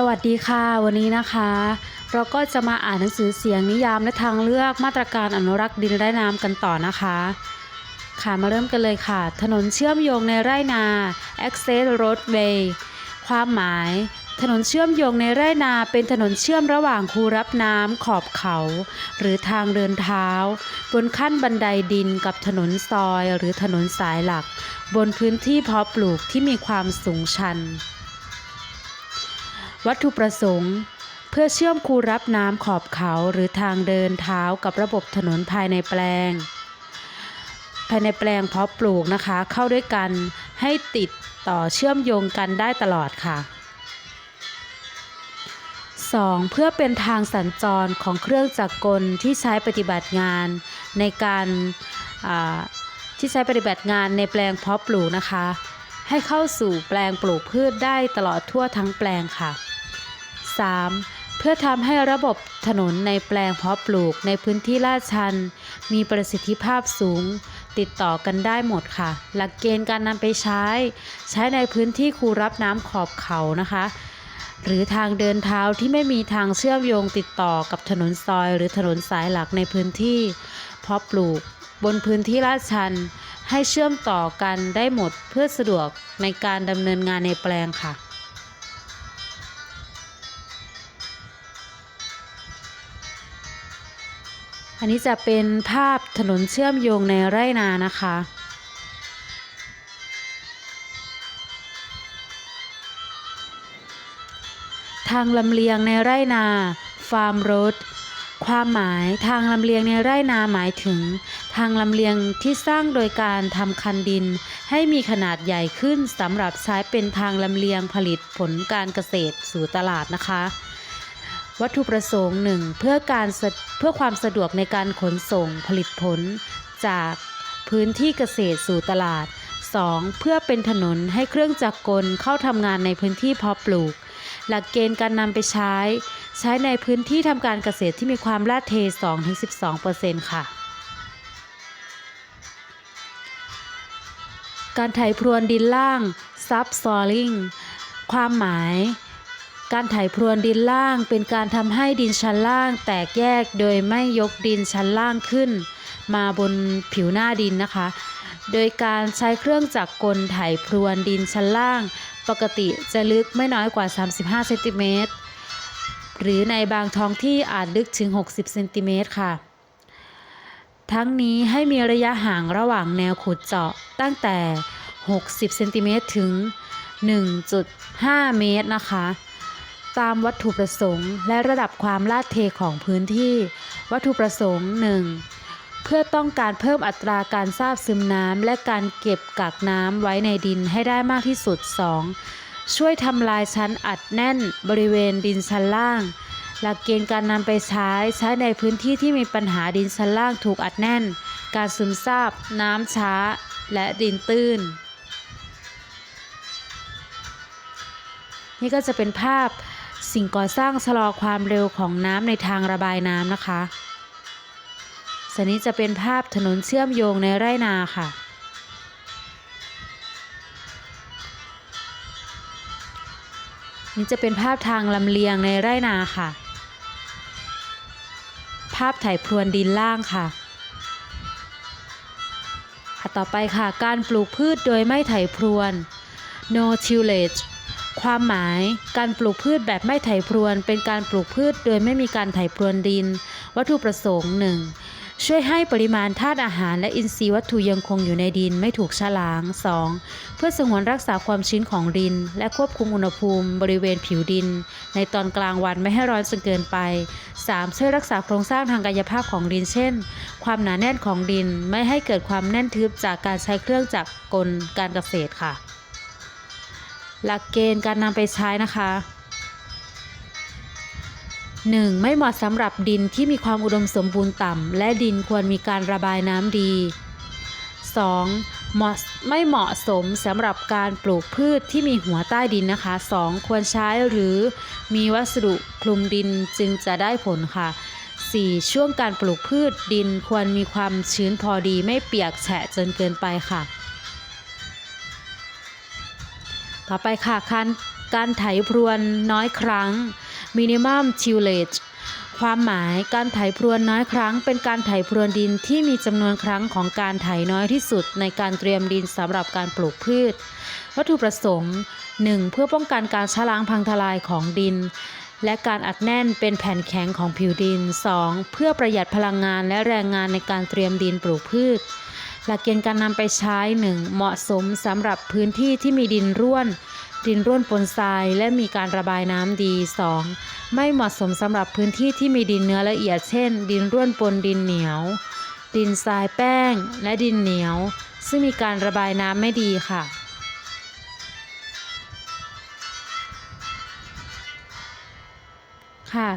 สวัสดีค่ะ วันนี้นะคะ เราก็จะมาอ่านหนังสือเสียงนิยามและทางเลือกมาตรการอนุรักษ์ดินไร่น้ำกันต่อนะคะ ค่ะมาเริ่มกันเลยค่ะ ถนนเชื่อมโยงในไร่นา access roadway ความหมาย ถนนเชื่อมโยงในไร่นาเป็นถนนเชื่อมระหว่างคูรับน้ำขอบเขา หรือทางเดินเท้า บนขั้นบันไดดินกับถนนซอย หรือถนนสายหลัก บนพื้นที่เพาะปลูกที่มีความสูงชัน วัตถุประสงค์ เพื่อเชื่อมคูรับน้ำขอบเขาหรือทางเดินเท้ากับระบบถนนภายในแปลง ภายในแปลงเพาะปลูกนะคะ เข้าด้วยกันให้ติดต่อเชื่อมโยงกันได้ตลอดค่ะ 2. เพื่อเป็นทางสัญจรของเครื่องจักรกลที่ใช้ปฏิบัติงานในการที่ใช้ปฏิบัติงานในแปลงเพาะปลูกนะคะ ให้เข้าสู่แปลงปลูกพืชได้ตลอดทั่วทั้งแปลงค่ะ 3. เพื่อทำให้ระบบถนนในแปลงเพาะปลูกในพื้นที่ลาดชัน มีประสิทธิภาพสูง ติดต่อกันได้หมดค่ะ หลักเกณฑ์การนำไปใช้ ใช้ในพื้นที่คูรับน้ำขอบเขานะคะ หรือทางเดินเท้าที่ไม่มีทางเชื่อมโยงติดต่อกับถนนซอย หรือถนนสายหลักในพื้นที่เพาะปลูก บนพื้นที่ลาดชัน ให้เชื่อมต่อกันได้หมดเพื่อสะดวกในการดำเนินงานในแปลงค่ะ อันนี้จะเป็นภาพถนนเชื่อมโยงในไร่นานะคะ ทางลำเลียงในไร่นา ฟาร์มโรดความหมายทางลำเลียงในไร่นาหมายถึง ทางลำเลียงที่สร้างโดยการทำคันดิน ให้มีขนาดใหญ่ขึ้นสำหรับใช้เป็นทางลำเลียงผลิตผลการเกษตรสู่ตลาดนะคะ วัตถุประสงค์หนึ่งเพื่อการเพื่อความสะดวกในการขนส่งผลิตผล จากพื้นที่เกษตรสู่ตลาด 2. เพื่อเป็นถนนให้เครื่องจักรกลเข้าทำงานในพื้นที่เพาะปลูก หลักเกณฑ์การนำไปใช้ ใช้ในพื้นที่ทำการเกษตรที่มีความลาดเท 2-12%ค่ะ การไถพรวนดินล่าง subsoiling ความหมาย การไถพรวนดินล่างเป็นการทำให้ดินชั้นล่างแตกแยกโดยไม่ยกดินชั้นล่างขึ้น มาบนผิวหน้าดินนะคะ โดยการใช้เครื่องจักรกลไถพรวนดินชั้นล่าง ปกติจะลึกไม่น้อยกว่า 35เซนติเมตรหรือในบางท้องที่อาจลึกถึง 60เซนติเมตรค่ะ ทั้งนี้ให้มีระยะห่างระหว่างแนวขุดเจาะตั้งแต่ 60เซนติเมตรถึง 1.5 เมตรนะคะ ตามวัตถุประสงค์และระดับความลาดเทของพื้นที่ วัตถุประสงค์ 1. เพื่อต้องการเพิ่มอัตราการซาบซึมน้ำและการเก็บกักน้ำไว้ในดินให้ได้มากที่สุด 2. ช่วยทำลายชั้นอัดแน่นบริเวณดินชั้นล่าง หลักเกณฑ์การนำไปใช้ใช้ในพื้นที่ที่มีปัญหาดินชั้นล่างถูกอัดแน่น การซึมซาบ น้ำช้า และดินตื้นนี่ก็จะเป็นภาพ สิ่งก่อสร้างชะลอความเร็วของน้ำในทางระบายน้ำนะคะส่วนนี้จะเป็นภาพถนนเชื่อมโยงในไร่นาค่ะ นี่จะเป็นภาพทางลำเลียงในไร่นาค่ะ ภาพไถพรวนดินล่างค่ะค่ะต่อไปค่ะ การปลูกพืชโดยไม่ไถพรวน no tillage ความหมาย การปลูกพืชแบบไม่ไถพรวน เป็นการปลูกพืชโดยไม่มีการไถพรวนดิน วัตถุประสงค์หนึ่งช่วยให้ปริมาณธาตุอาหารและอินทรีย์วัตถุยังคงอยู่ในดินไม่ถูกชะล้าง 2. เพื่อสงวนรักษาความชื้นของดิน และควบคุมอุณหภูมิบริเวณผิวดิน ในตอนกลางวันไม่ให้ร้อนจนเกินไป 3. ช่วยรักษาโครงสร้างทางกายภาพของดินเช่น ความหนาแน่นของดินไม่ให้เกิดความแน่นทึบจากการใช้เครื่องจักรกลการเกษตรค่ะ หลักเกณฑ์การนำไปใช้นะคะ 1. ไม่เหมาะสำหรับดินที่มีความอุดมสมบูรณ์ต่ำ และดินควรมีการระบายน้ำดี 2. เหมาะไม่เหมาะสมสำหรับการปลูกพืชที่มีหัวใต้ดินนะคะ 2. ควรใช้หรือมีวัสดุคลุมดินจึงจะได้ผลค่ะ 4. ช่วงการปลูกพืชดินควรมีความชื้นพอดีไม่เปียกแฉะจนเกินไปค่ะ ต่อไปค่ะการการไถพรวนน้อยครั้ง minimum tillage ความหมายการไถพรวนน้อยครั้ง เป็นการไถพรวนดินที่มีจำนวนครั้งของการไถน้อยที่สุด ในการเตรียมดินสำหรับการปลูกพืช วัตถุประสงค์ 1. เพื่อป้องกันการชะล้างพังทลายของดิน และการอัดแน่นเป็นแผ่นแข็งของผิวดิน 2. เพื่อประหยัดพลังงานและแรงงานในการเตรียมดินปลูกพืช หลักเกณฑ์การนำไปใช้ 1. เหมาะสมสำหรับพื้นที่ที่มีดินร่วน ดินร่วนปนทรายและมีการระบายน้ำดี 2. ไม่เหมาะสมสำหรับพื้นที่ที่มีดินเนื้อละเอียดเช่น ดินร่วนปนดินเหนียว ดินทรายแป้ง และดินเหนียว ซึ่งมีการระบายน้ำไม่ดีค่ะค่ะ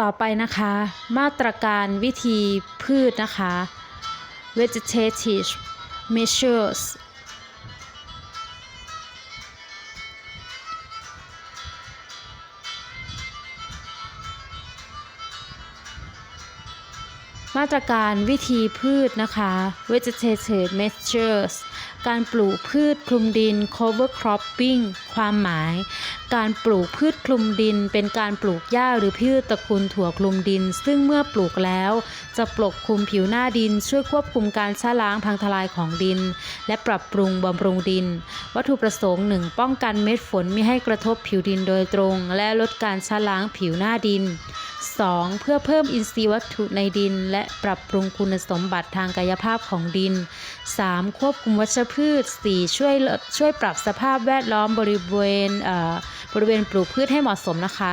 ต่อไปนะคะ มาตรการวิธีพืชนะคะ vegetative measures มาตรการวิธีพืชนะคะ vegetative measures การปลูกพืชคลุมดิน cover cropping ความหมาย การปลูกพืชคลุมดิน เป็นการปลูกหญ้าหรือพืชตระกูลถั่วคลุมดิน ซึ่งเมื่อปลูกแล้ว จะปกคลุมผิวหน้าดิน ช่วยควบคุมการชะล้างพังทลายของดิน และปรับปรุงบำรุงดิน วัตถุประสงค์หนึ่งป้องกันเม็ดฝนไม่ให้กระทบผิวดินโดยตรง และลดการชะล้างผิวหน้าดิน 2. เพื่อเพิ่มอินทรีย์วัตถุในดิน และปรับปรุงคุณสมบัติทางกายภาพของดิน 3. ควบคุมวัชพืช 4. ช่วยช่วยปรับสภาพแวดล้อมบริเวณเอ่อบริเวณปลูกพืชให้เหมาะสมนะคะ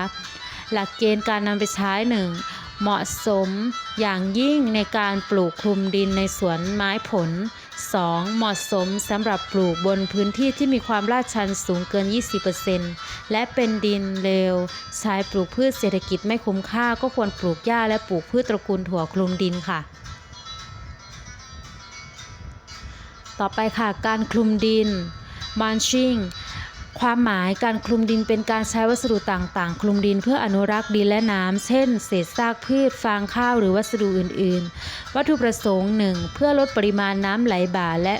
หลักเกณฑ์การนำไปใช้ 1. เหมาะสมอย่างยิ่งในการปลูกคลุมดินในสวนไม้ผล 2. เหมาะสมสำหรับปลูกบนพื้นที่ที่มีความลาดชันสูงเกิน 20%และเป็นดินเลวใช้ปลูกพืชเศรษฐกิจไม่คุ้มค่าก็ควรปลูกหญ้าและปลูกพืชตระกูลถั่วคลุมดินค่ะ ต่อไปค่ะ การคลุมดิน mulching ความหมายการคลุมดินเป็นการใช้วัสดุต่างๆ คลุมดินเพื่ออนุรักษ์ดินและน้ำ เช่น เศษซากพืช ฟางข้าวหรือวัสดุอื่น ๆ วัตถุประสงค์ 1. เพื่อลดปริมาณน้ำไหลบ่าและ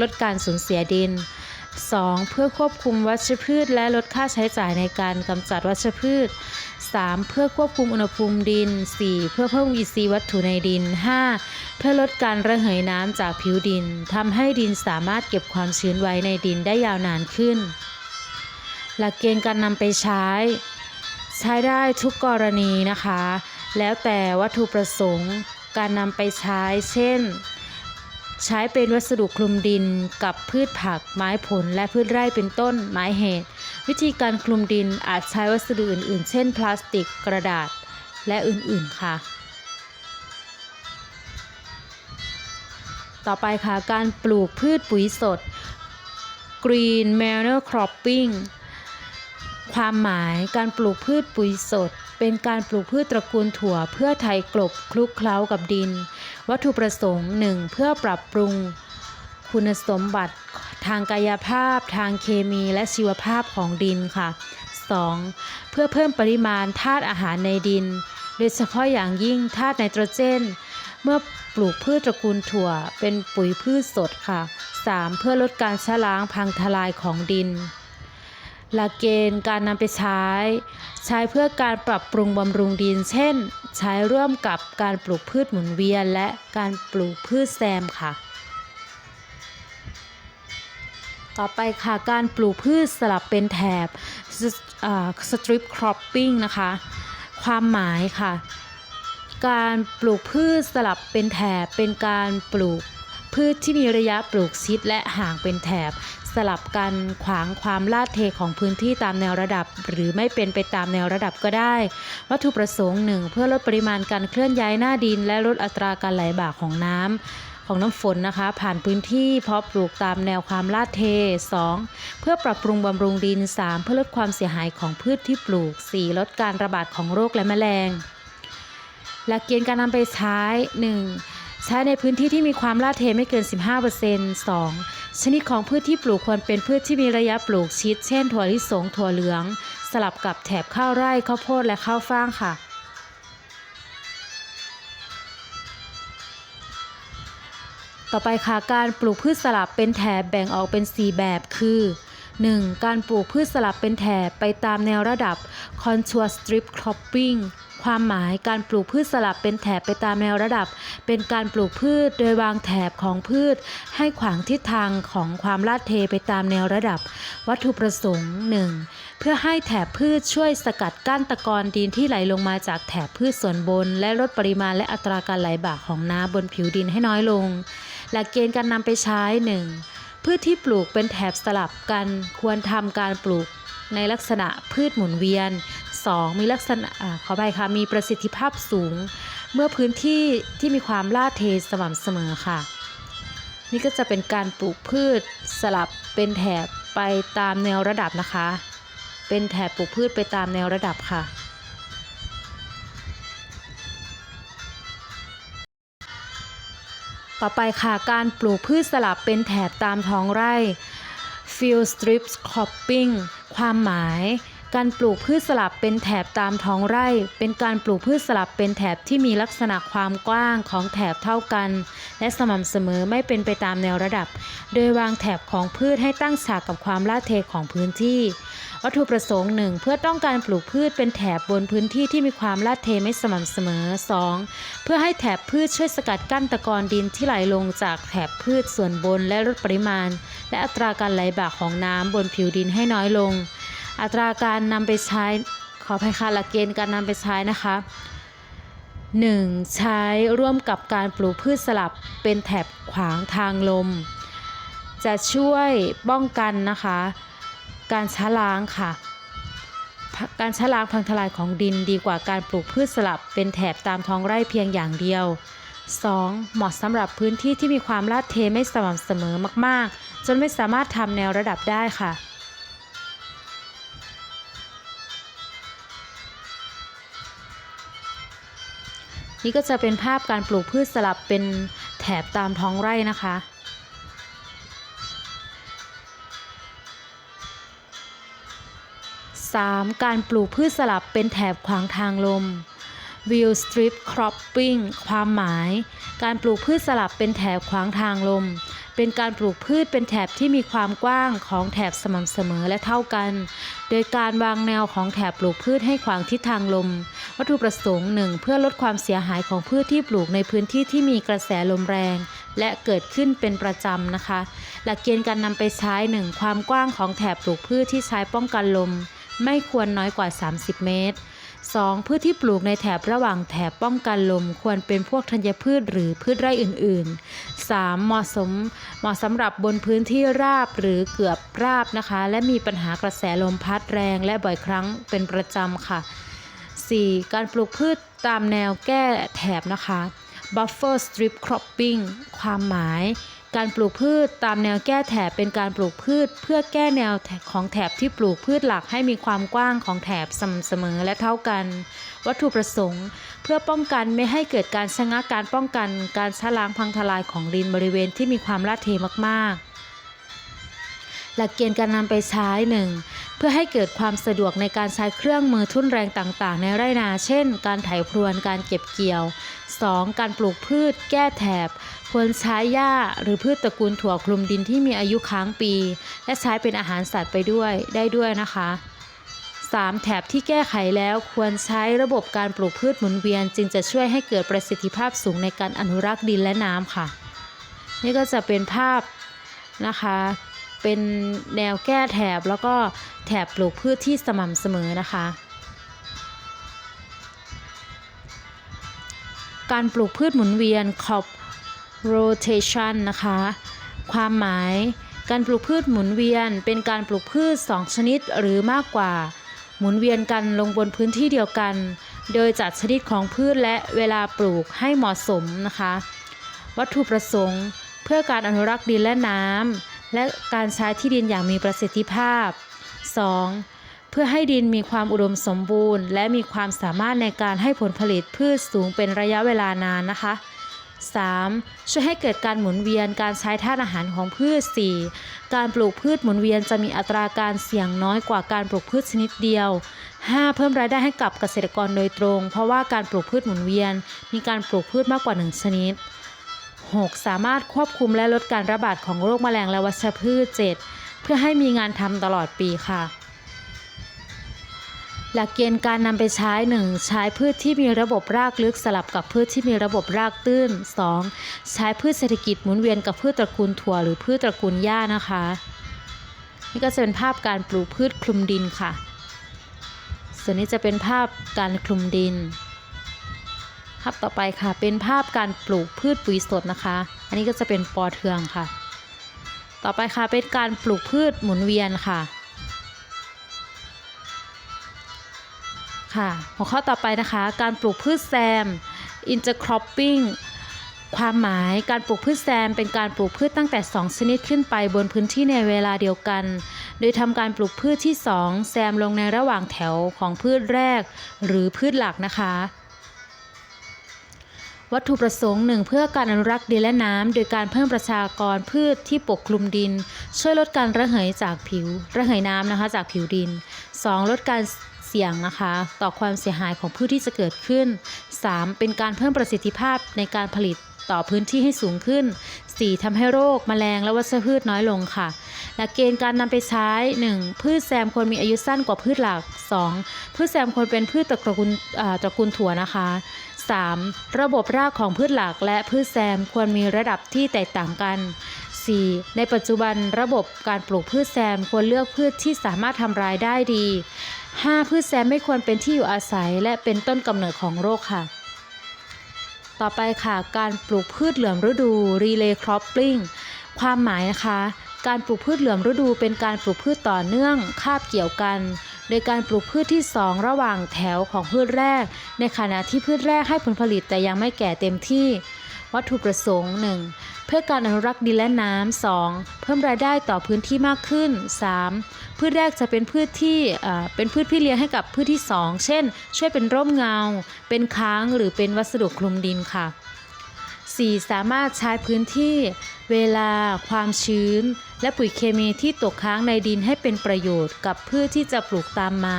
ลดการสูญเสียดิน 2. เพื่อควบคุมวัชพืช และลดค่าใช้จ่ายในการกำจัดวัชพืช 3. เพื่อควบคุมอุณหภูมิดิน 4. เพื่อเพิ่มอินทรีย์วัตถุในดิน 5. เพื่อลดการระเหยน้ำจากผิวดินทำให้ดินสามารถเก็บความชื้นไว้ในดินได้ยาวนานขึ้น หลักเกณฑ์การนำไปใช้ ใช้ได้ทุกกรณีนะคะ แล้วแต่วัตถุประสงค์ การนำไปใช้ เช่น ใช้เป็นวัสดุคลุมดินกับพืชผัก ไม้ผลและพืชไร่เป็นต้น ไม้เหตุ วิธีการคลุมดินอาจใช้วัสดุอื่น ๆ เช่น พลาสติกกระดาษและอื่น ๆ ค่ะ ต่อไปค่ะ การปลูกพืชปุ๋ยสด Green Manure Cropping ความหมายการปลูกพืชปุ๋ยสด เป็นการปลูกพืชตระกูลถั่ว เพื่อไถกลบคลุกเคล้ากับดิน วัตถุประสงค์ 1. เพื่อปรับปรุง คุณสมบัติทางกายภาพ ทางเคมีและชีวภาพของดินค่ะ 2. เพื่อเพิ่มปริมาณธาตุอาหารในดิน โดยเฉพาะอย่างยิ่งธาตุไนโตรเจน เมื่อปลูกพืชตระกูลถั่ว เป็นปุ๋ยพืชสดค่ะ 3. เพื่อลดการชะล้างพังทลายของดิน หลักเกณฑ์การนำไปใช้ ใช้เพื่อการปรับปรุงบำรุงดิน เช่น ใช้ร่วมกับการปลูกพืชหมุนเวียน และการปลูกพืชแซมค่ะ ต่อไปค่ะการปลูกพืชสลับเป็นแถบ strip cropping นะคะ ความหมายค่ะ การปลูกพืชสลับเป็นแถบเป็นการปลูกพืชที่มีระยะปลูกชิดและห่างเป็นแถบ สลับกันขวางความลาดเทของพื้นที่ตามแนวระดับ หรือไม่เป็นไปตามแนวระดับก็ได้ วัตถุประสงค์หนึ่งเพื่อลดปริมาณการเคลื่อนย้ายหน้าดิน และลดอัตราการไหลบ่าของน้ำของน้ำฝนนะคะ ผ่านพื้นที่เพาะปลูกตามแนวความลาดเท 2. เพื่อปรับปรุงบำรุงดิน 3. เพื่อลดความเสียหายของพืชที่ปลูก 4. ลดการระบาดของโรคและแมลง หลักเกณฑ์การนำไปใช้ 1. ใช้ในพื้นที่ที่มีความลาดเทไม่เกิน 15% 2. ชนิดของพืชที่ปลูกควรเป็นพืชที่มีระยะปลูกชิด เช่นถั่วลิสง ถั่วเหลือง สลับกับแถบข้าวไร่ ข้าวโพด และข้าวฟ่างค่ะ ต่อไปค่ะ การปลูกพืชสลับเป็นแถบแบ่งออกเป็น 4 แบบคือ 1. การปลูกพืชสลับเป็นแถบไปตามแนวระดับ contour strip cropping ความหมายการปลูกพืชสลับเป็นแถบไปตามแนวระดับ เป็นการปลูกพืชโดยวางแถบของพืช ให้ขวางทิศทางของความลาดเทไปตามแนวระดับ วัตถุประสงค์ 1. เพื่อให้แถบพืชช่วยสกัดกั้นตะกอนดินที่ไหลลงมาจากแถบพืชส่วนบน และลดปริมาณและอัตราการไหลบ่าของน้ำบนผิวดินให้น้อยลง หลักเกณฑ์การนำไปใช้ 1. พืชที่ปลูกเป็นแถบสลับกันควรทำการปลูกในลักษณะพืชหมุนเวียน 2. มีลักษณะอขอไปค่ะมีประสิทธิภาพสูง เมื่อพื้นที่ที่มีความลาดเทสม่ำเสมอค่ะ นี่ก็จะเป็นการปลูกพืชสลับเป็นแถบไปตามแนวระดับนะคะ เป็นแถบปลูกพืชไปตามแนวระดับค่ะต่อไปค่ะการปลูกพืชสลับเป็นแถบตามท้องไร่ field strips cropping ความหมาย การปลูกพืชสลับเป็นแถบตามท้องไร่ เป็นการปลูกพืชสลับเป็นแถบที่มีลักษณะความกว้างของแถบเท่ากัน และสม่ำเสมอไม่เป็นไปตามแนวระดับ โดยวางแถบของพืชให้ตั้งฉากกับความลาดเทของพื้นที่ วัตถุประสงค์หนึ่งเพื่อต้องการปลูกพืชเป็นแถบบนพื้นที่ที่มีความลาดเทไม่สม่ำเสมอ 2. เพื่อให้แถบพืชช่วยสกัดกั้นตะกอนดินที่ไหลลงจากแถบพืชส่วนบนและลดปริมาณ และอัตราการไหลบ่าของน้ำบนผิวดินให้น้อยลง อัตราการนำไปใช้ขออภัยค่ะหลักเกณฑ์การนำไปใช้นะคะ 1. ใช้ร่วมกับการปลูกพืชสลับเป็นแถบขวางทางลม จะช่วยป้องกันนะคะ การช้าล้างค่ะ การช้าล้างพังทลายของดินดีกว่าการปลูกพืชสลับเป็นแถบตามท้องไร่เพียงอย่างเดียว 2. เหมาะสำหรับพื้นที่ที่มีความลาดเทไม่สม่ำเสมอมาก ๆ จนไม่สามารถทำแนวระดับได้ค่ะ นี่ก็จะเป็นภาพการปลูกพืชสลับเป็นแถบตามท้องไร่นะคะ 3. การปลูกพืชสลับเป็นแถบขวางทางลม Wheel Strip Cropping ความหมาย การปลูกพืชสลับเป็นแถบขวางทางลม เป็นการปลูกพืชเป็นแถบที่มีความกว้างของแถบสม่ำเสมอและเท่ากัน โดยการวางแนวของแถบปลูกพืชให้ขวางทิศทางลม วัตถุประสงค์หนึ่งเพื่อลดความเสียหายของพืชที่ปลูกในพื้นที่ที่มีกระแสลมแรง และเกิดขึ้นเป็นประจำนะคะ หลักเกณฑ์การนำไปใช้หนึ่งความกว้างของแถบปลูกพืชที่ใช้ป้องกันลม ไม่ควรน้อยกว่า 30 เมตร 2. พืชที่ปลูกในแถบระหว่างแถบป้องกันลมควรเป็นพวกธัญพืชหรือพืชไร่อื่นๆ 3. เหมาะสมเหมาะสำหรับบนพื้นที่ราบหรือเกือบราบนะคะ และมีปัญหากระแสลมพัดแรงและบ่อยครั้งเป็นประจำค่ะ 4. การปลูกพืชตามแนวแก้แถบนะคะ buffer strip cropping ความหมาย การปลูกพืชตามแนวแก้แถบเป็นการปลูกพืช เพื่อแก้แนวของแถบที่ปลูกพืชหลักให้มีความกว้างของแถบสม่ำเสมอและเท่ากัน วัตถุประสงค์ เพื่อป้องกันไม่ให้เกิดการชะงักการป้องกัน การชะล้างพังทลายของดินบริเวณที่มีความลาดเทมากๆ หลักเกณฑ์การนำไปใช้หนึ่งเพื่อให้เกิดความสะดวกในการใช้เครื่องมือทุ่นแรงต่างๆ ในไร่นา เช่น การไถพรวน การเก็บเกี่ยว 2. การปลูกพืช แก้แถบ ควรใช้หญ้าหรือพืชตระกูลถั่วคลุมดินที่มีอายุค้างปี และใช้เป็นอาหารสัตว์ไปด้วยได้ด้วยนะคะ 3. แถบที่แก้ไขแล้วควรใช้ระบบการปลูกพืชหมุนเวียน จึงจะช่วยให้เกิดประสิทธิภาพสูงในการอนุรักษ์ดินและน้ำค่ะ นี่ก็จะเป็นภาพนะคะ เป็นแนวแก้แถบแล้วก็แถบปลูกพืชที่สม่ำเสมอนะคะ การปลูกพืชหมุนเวียน crop rotation นะคะ ความหมายการปลูกพืชหมุนเวียน เป็นการปลูกพืช 2 ชนิดหรือมากกว่า หมุนเวียนกันลงบนพื้นที่เดียวกัน โดยจัดชนิดของพืชและเวลาปลูกให้เหมาะสมนะคะ วัตถุประสงค์ เพื่อการอนุรักษ์ดินและน้ำ และการใช้ที่ดินอย่างมีประสิทธิภาพ 2. เพื่อให้ดินมีความอุดมสมบูรณ์ และมีความสามารถในการให้ผลผลิตพืชสูงเป็นระยะเวลานานนะคะ 3. ช่วยให้เกิดการหมุนเวียนการใช้ธาตุอาหารของพืช 4. การปลูกพืชหมุนเวียนจะมีอัตราการเสี่ยงน้อยกว่าการปลูกพืชชนิดเดียว 5. เพิ่มรายได้ให้กับเกษตรกรโดยตรง เพราะว่าการปลูกพืชหมุนเวียน มีการปลูกพืชมากกว่า 1 ชนิด 6. สามารถควบคุมและลดการระบาดของโรคแมลงและวัชพืช 7. เพื่อให้มีงานทำตลอดปีค่ะ หลักเกณฑ์การนำไปใช้ 1. ใช้พืชที่มีระบบรากลึกสลับกับพืชที่มีระบบรากตื้น 2. ใช้พืชเศรษฐกิจหมุนเวียนกับพืชตระกูลถั่วหรือพืชตระกูลหญ้านะคะ นี่ก็จะเป็นภาพการปลูกพืชคลุมดินค่ะ ส่วนนี้จะเป็นภาพการคลุมดิน ภาพต่อไปค่ะ เป็นภาพการปลูกพืชปุ๋ยสดนะคะ อันนี้ก็จะเป็นปอเทืองค่ะ ต่อไปค่ะเป็นการปลูกพืชหมุนเวียนค่ะ ค่ะ หัวข้อต่อไปนะคะ การปลูกพืชแซม intercropping ความหมายการปลูกพืชแซมเป็นการปลูกพืชตั้งแต่ 2 ชนิดขึ้นไปบนพื้นที่ในเวลาเดียวกัน โดยทำการปลูกพืชที่ 2 แซมลงในระหว่างแถวของพืชแรก หรือพืชหลักนะคะ วัตถุประสงค์หนึ่งเพื่อการอนุรักษ์ดินและน้ำ โดยการเพิ่มประชากรพืชที่ปกคลุมดิน ช่วยลดการระเหยจากผิว ระเหยน้ำนะคะจากผิวดิน 2. ลดการเสี่ยงนะคะ ต่อความเสียหายของพืชที่จะเกิดขึ้น 3. เป็นการเพิ่มประสิทธิภาพในการผลิตต่อพื้นที่ให้สูงขึ้น 4. ทำให้โรคแมลงและวัชพืชน้อยลงค่ะ หลักเกณฑ์การนำไปใช้ 1. พืชแซมควรมีอายุสั้นกว่าพืชหลัก 2. พืชแซมควรเป็นพืชตระกูลตระกูลถั่วนะคะ 3. ระบบรากของพืชหลักและพืชแซมควรมีระดับที่แตกต่างกัน 4. ในปัจจุบันระบบการปลูกพืชแซมควรเลือกพืชที่สามารถทำรายได้ดี 5. พืชแซมไม่ควรเป็นที่อยู่อาศัย และเป็นต้นกำเนิดของโรคค่ะ ต่อไปค่ะ การปลูกพืชเหลื่อมฤดู relay cropping ความหมายนะคะ การปลูกพืชเหลื่อมฤดูเป็นการปลูกพืชต่อเนื่องคาบเกี่ยวกัน โดยการปลูกพืชที่ 2 ระหว่างแถวของพืชแรก ในขณะที่พืชแรกให้ผลผลิตแต่ยังไม่แก่เต็มที่ วัตถุประสงค์ 1. เพื่อการอนุรักษ์ดินและน้ำ 2. เพิ่มรายได้ต่อพื้นที่มากขึ้น 3. พืชแรกจะเป็นพืชที่เอ่อเป็นพืชพี่เลี้ยงให้กับพืชที่ 2 เช่น ช่วยเป็นร่มเงา เป็นค้างหรือเป็นวัสดุคลุมดินค่ะ 4. สามารถใช้พื้นที่เวลา ความชื้น และปุ๋ยเคมีที่ตกค้างในดินให้เป็นประโยชน์กับพืชที่จะปลูกตามมา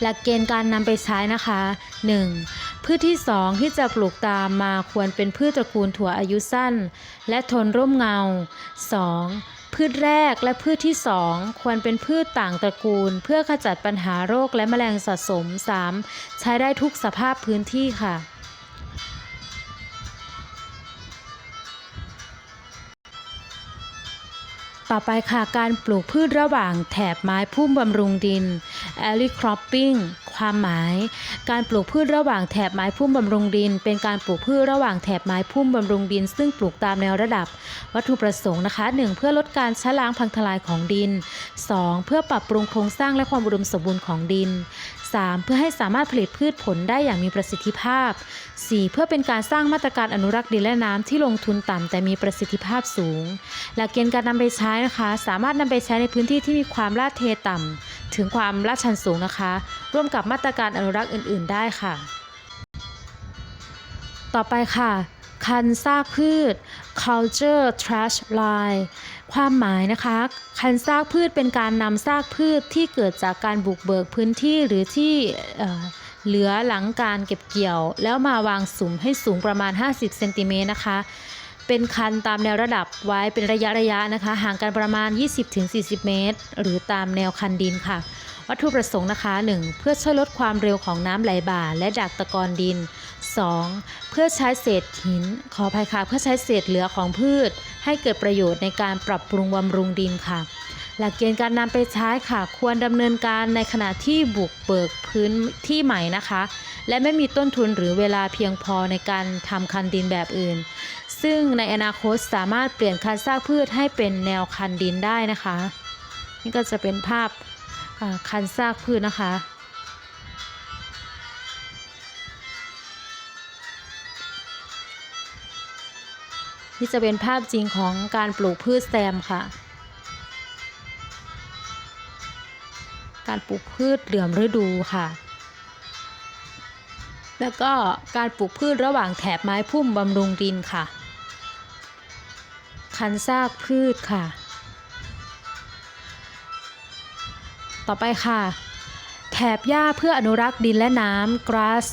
หลักเกณฑ์การนำไปใช้นะคะ 1. พืชที่ 2 ที่จะปลูกตามมาควรเป็นพืชตระกูลถั่วอายุสั้น และทนร่มเงา 2. พืชแรกและพืชที่ 2 ควรเป็นพืชต่างตระกูล เพื่อขจัดปัญหาโรคและแมลงสะสม 3. ใช้ได้ทุกสภาพพื้นที่ค่ะ ต่อไปค่ะการปลูกพืชระหว่างแถบไม้พุ่มบำรุงดิน alley cropping ความหมาย การปลูกพืชระหว่างแถบไม้พุ่มบำรุงดิน เป็นการปลูกพืชระหว่างแถบไม้พุ่มบำรุงดิน ซึ่งปลูกตามแนวระดับ วัตถุประสงค์นะคะ 1. เพื่อลดการชะล้างพังทลายของดิน 2. เพื่อปรับปรุงโครงสร้างและความอุดมสมบูรณ์ของดิน 3. เพื่อให้สามารถผลิตพืชผลได้อย่างมีประสิทธิภาพ 4. เพื่อเป็นการสร้างมาตรการอนุรักษ์ดินและน้ำที่ลงทุนต่ำแต่มีประสิทธิภาพสูง หลักเกณฑ์การนำไปใช้นะคะ สามารถนำไปใช้ในพื้นที่ที่มีความลาดเทต่ำถึงความลาดชันสูงนะคะ ร่วมกับมาตรการอนุรักษ์อื่น ๆ ได้ค่ะ ต่อไปค่ะคันซากพืช culture trash line ความหมายนะคะ คันซากพืชเป็นการนำซากพืชที่เกิดจากการบุกเบิกพื้นที่หรือที่เเหลือหลังการเก็บเกี่ยว แล้วมาวางสุมให้สูงประมาณ 50เซนติเมตรนะคะ เป็นคันตามแนวระดับไว้เป็นระยะระยะนะคะ ห่างกันประมาณ 20-40 เมตร หรือตามแนวคันดินค่ะ วัตถุประสงค์นะคะ 1. เพื่อช่วยลดความเร็วของน้ำไหลบ่าและดักตะกอนดิน 2. เพื่อใช้เศษหิน ขออภัยค่ะ เพื่อใช้เศษเหลือของพืช ให้เกิดประโยชน์ในการปรับปรุงบำรุงดินค่ะ หลักเกณฑ์การนำไปใช้ค่ะ ควรดำเนินการในขณะที่บุกเบิกพื้นที่ใหม่นะคะ และไม่มีต้นทุนหรือเวลาเพียงพอในการทำคันดินแบบอื่น ซึ่งในอนาคตสามารถเปลี่ยนคันซากพืชให้เป็นแนวคันดินได้นะคะ นี่ก็จะเป็นภาพคันซากพืชนะคะ นี่จะเป็นภาพจริงของการปลูกพืชแซมค่ะ การปลูกพืชเหลื่อมฤดูค่ะ แล้วก็การปลูกพืชระหว่างแถบไม้พุ่มบำรุงดินค่ะ คันซากพืชค่ะ ต่อไปค่ะ แถบหญ้าเพื่ออนุรักษ์ดินและน้ำ grass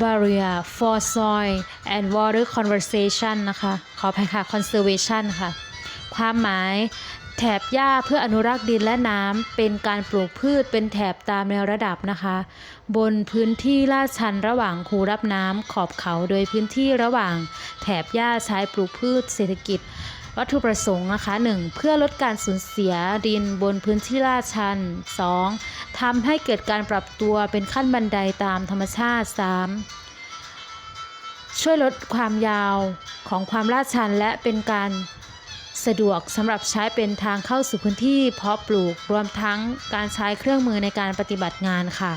barrier for soil and water conservation นะคะ ขออภัยค่ะ conservation ค่ะ ความหมายแถบหญ้าเพื่ออนุรักษ์ดินและน้ำเป็นการปลูกพืชเป็นแถบตามแนวระดับนะคะ บนพื้นที่ลาดชันระหว่างคูรับน้ำขอบเขาโดยพื้นที่ระหว่างแถบหญ้าใช้ปลูกพืชเศรษฐกิจ วัตถุประสงค์นะคะ 1. เพื่อลดการสูญเสียดินบนพื้นที่ลาดชัน 2. ทำให้เกิดการปรับตัวเป็นขั้นบันไดตามธรรมชาติ 3. ช่วยลดความยาวของความลาดชันและเป็นการสะดวกสำหรับใช้เป็นทางเข้าสู่พื้นที่เพาะปลูกรวมทั้งการใช้เครื่องมือในการปฏิบัติงานค่ะ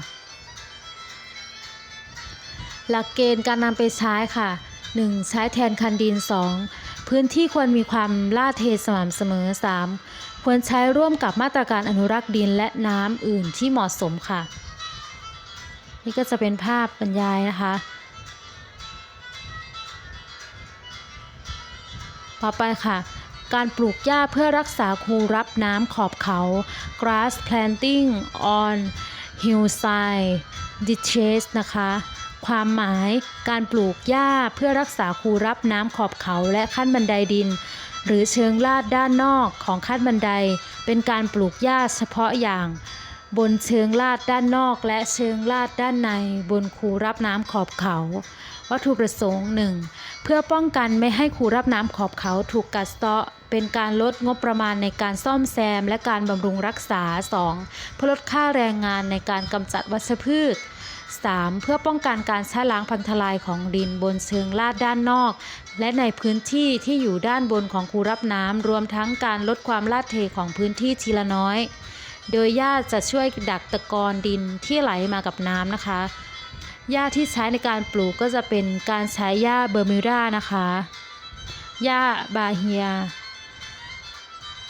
หลักเกณฑ์การนำไปใช้ค่ะ 1. ใช้แทนคันดิน 2. พื้นที่ควรมีความลาดเทสม่ำเสมอ 3. ควรใช้ร่วมกับมาตรการอนุรักษ์ดินและน้ำอื่นที่เหมาะสมค่ะ นี่ก็จะเป็นภาพบรรยายนะคะ ต่อไปค่ะ การปลูกหญ้าเพื่อรักษาคูรับน้ำขอบเขา grass planting on hillside ditches นะคะ ความหมายการปลูกหญ้าเพื่อรักษาคูรับน้ำขอบเขาและขั้นบันไดดิน หรือเชิงลาดด้านนอกของขั้นบันได เป็นการปลูกหญ้าเฉพาะอย่างบนเชิงลาดด้านนอกและเชิงลาดด้านในบนคูรับน้ำขอบเขา วัตถุประสงค์หนึ่งเพื่อป้องกันไม่ให้คูรับน้ำขอบเขาถูกกัดเซาะ เป็นการลดงบประมาณในการซ่อมแซม และการบำรุงรักษา 2. เพื่อลดค่าแรงงานในการกำจัดวัชพืช 3. เพื่อป้องกันการชะล้างพังทลายของดินบนเชิงลาดด้านนอก และในพื้นที่ที่อยู่ด้านบนของคูรับน้ำรวมทั้งการลดความลาดเทของพื้นที่ทีละน้อย โดยหญ้าจะช่วยดักตะกอนดินที่ไหลมากับน้ำนะคะ หญ้าที่ใช้ในการปลูกก็จะเป็นการใช้หญ้าเบอร์มิวดานะคะหญ้าบาเฮีย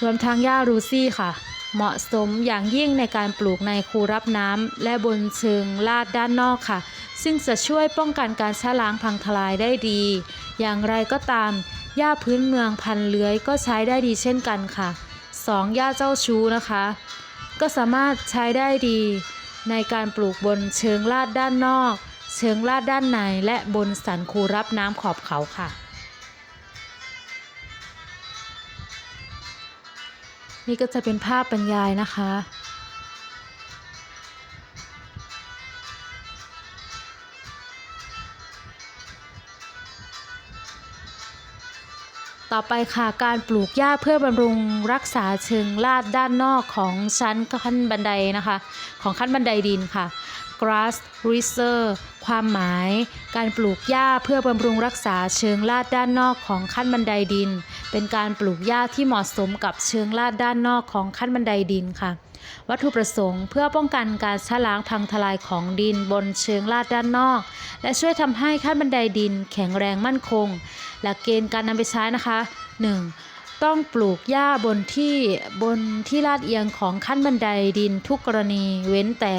รวมทั้งหญ้ารูซี่ค่ะ เหมาะสมอย่างยิ่งในการปลูกในคูรับน้ำและบนเชิงลาดด้านนอกค่ะ ซึ่งจะช่วยป้องกันการชะล้างพังทลายได้ดี อย่างไรก็ตามหญ้าพื้นเมืองพันเลื้อยก็ใช้ได้ดีเช่นกันค่ะ 2. หญ้าเจ้าชู้นะคะ ก็สามารถใช้ได้ดีในการปลูกบนเชิงลาดด้านนอก เชิงลาดด้านในและบนสันคูรับน้ำขอบเขาค่ะ นี่ก็จะเป็นภาพบรรยายนะคะต่อไปค่ะการปลูกหญ้าเพื่อบำรุงรักษาเชิงลาดด้านนอกของชั้นขั้นบันไดนะคะ ของขั้นบันไดดินค่ะ grass r e s e r ความหมาย การปลูกหญ้าเพื่อบำรุงรักษาเชิงลาดด้านนอกของขั้นบันไดดิน เป็นการปลูกหญ้าที่เหมาะสมกับเชิงลาดด้านนอกของขั้นบันไดดินค่ะ วัตถุประสงค์เพื่อป้องกันการชะล้างพังทลายของดินบนเชิงลาดด้านนอก และช่วยทำให้ขั้นบันไดดินแข็งแรงมั่นคง หลักเกณฑ์การนำไปใช้นะคะ 1. ต้องปลูกหญ้าบนที่บนที่ลาดเอียงของขั้นบันไดดินทุกกรณี เว้นแต่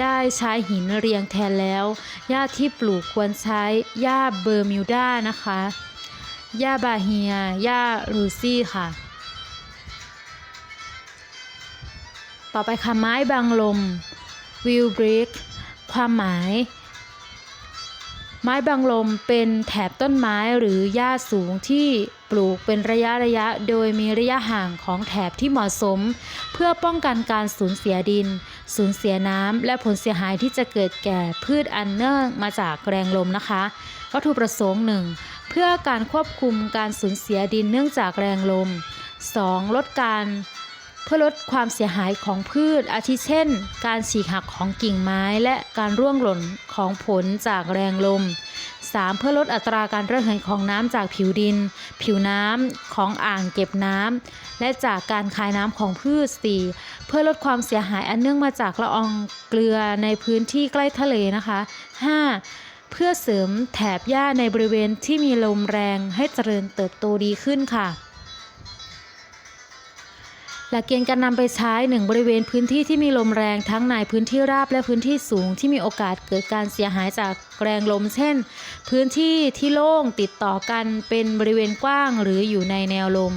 ได้ใช้หินเรียงแทนแล้ว หญ้าที่ปลูกควรใช้หญ้าเบอร์มิวด้านะคะหญ้าบาเฮียหญ้ารูซี่ค่ะ ต่อไปค่ะไม้บางลมวิลบริกความหมาย ไม้บางลมเป็นแถบต้นไม้หรือหญ้าสูงที่ปลูกเป็นระยะระยะ โดยมีระยะห่างของแถบที่เหมาะสม เพื่อป้องกันการสูญเสียดิน สูญเสียน้ำและผลเสียหายที่จะเกิดแก่พืชอันเนื่องมาจากแรงลมนะคะ วัตถุประสงค์หนึ่งเพื่อการควบคุมการสูญเสียดินเนื่องจากแรงลม 2. ลดการ พื่อลดความเสียหายของพืช อาทิเช่น การฉีกหักของกิ่งไม้และการร่วงหล่นของผลจากแรงลม 3. เพื่อลดอัตราการระเหยของน้ำจากผิวดิน ผิวน้ำของอ่างเก็บน้ำและจากการคายน้ำของพืช 4. เพื่อลดความเสียหายอันเนื่องมาจากละอองเกลือในพื้นที่ใกล้ทะเลนะคะ 5. เพื่อเสริมแถบหญ้าในบริเวณที่มีลมแรงให้เจริญเติบโตดีขึ้นค่ะ หลักเกณฑ์การนำไปใช้หนึ่งบริเวณพื้นที่ที่มีลมแรงทั้งในพื้นที่ราบและพื้นที่สูงที่มีโอกาสเกิดการเสียหายจากแรงลม เช่น พื้นที่ที่โล่งติดต่อกันเป็นบริเวณกว้างหรืออยู่ในแนวลม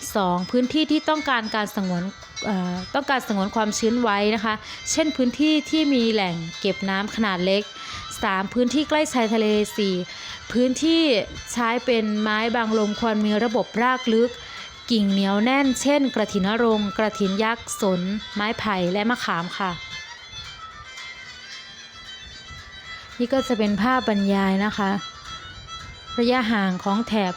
2. พื้นที่ที่ต้องการการสงวนต้องการสงวนความชื้นไว้นะคะ เช่นพื้นที่ที่มีแหล่งเก็บน้ำขนาดเล็ก 3. พื้นที่ใกล้ชายทะเล 4. พื้นที่ใช้เป็นไม้บางลมควรมีระบบรากลึก กิ่งเหนียวแน่น เช่น กระถินนรงกระถินยักษ์สน ไม้ไผ่และมะขามค่ะ นี่ก็จะเป็นภาพบรรยายนะคะ ระยะห่างของแถบ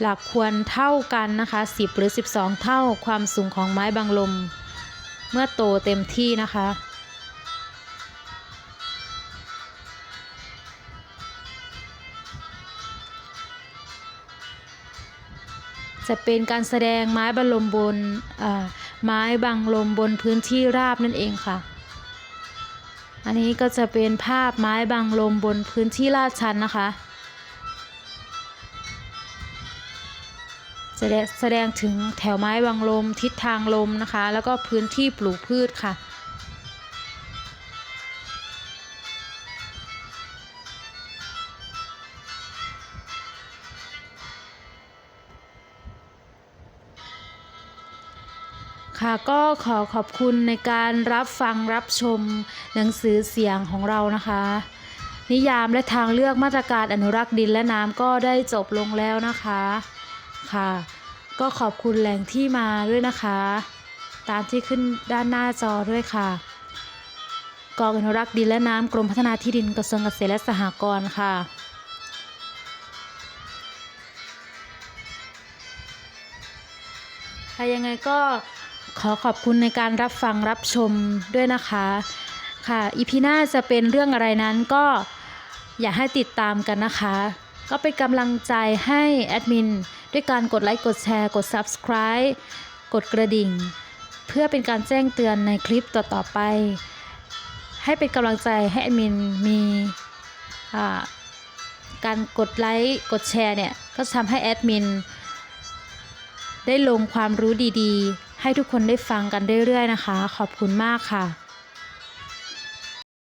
หลักควรเท่ากันนะคะ 10 หรือ 12 เท่าความสูงของไม้บางลม เมื่อโตเต็มที่นะคะ จะเป็นการแสดงไม้บรลมบนไม้บังลมบนพื้นที่ราบนั่นเองค่ะ อันนี้ก็จะเป็นภาพไม้บังลมบนพื้นที่ลาดชันนะคะแสดงถึงแถวไม้บังลมทิศทางลมนะคะ แล้วก็พื้นที่ปลูกพืชค่ะ ก็ขอขอบคุณในการรับฟังรับชมหนังสือเสียงของเรานะคะ นิยามและทางเลือกมาตรการอนุรักษ์ดินและน้ำก็ได้จบลงแล้วนะคะค่ะ ก็ขอบคุณแหล่งที่มาด้วยนะคะ ตามที่ขึ้นด้านหน้าจอด้วยค่ะกองอนุรักษ์ดินและน้ำกรมพัฒนาที่ดินกระทรวงเกษตรและสหกรณ์ค่ะค่ะยังไงก็ ขอขอบคุณในการรับฟังรับชมด้วยนะคะ ค่ะอีพีหน้าจะเป็นเรื่องอะไรนั้นก็อยากให้ติดตามกันนะคะ ก็เป็นกำลังใจให้แอดมินด้วยการกดไลค์กดแชร์ กด Subscribe กดกระดิ่ง เพื่อเป็นการแจ้งเตือนในคลิปต่อ ๆ ไป ให้เป็นกำลังใจให้แอดมินมีการกดไลค์กดแชร์เนี่ย ก็ทำให้แอดมินได้ลงความรู้ดี ๆ ให้ทุกคนได้ฟังกันเรื่อยๆนะคะ ขอบคุณมากค่ะ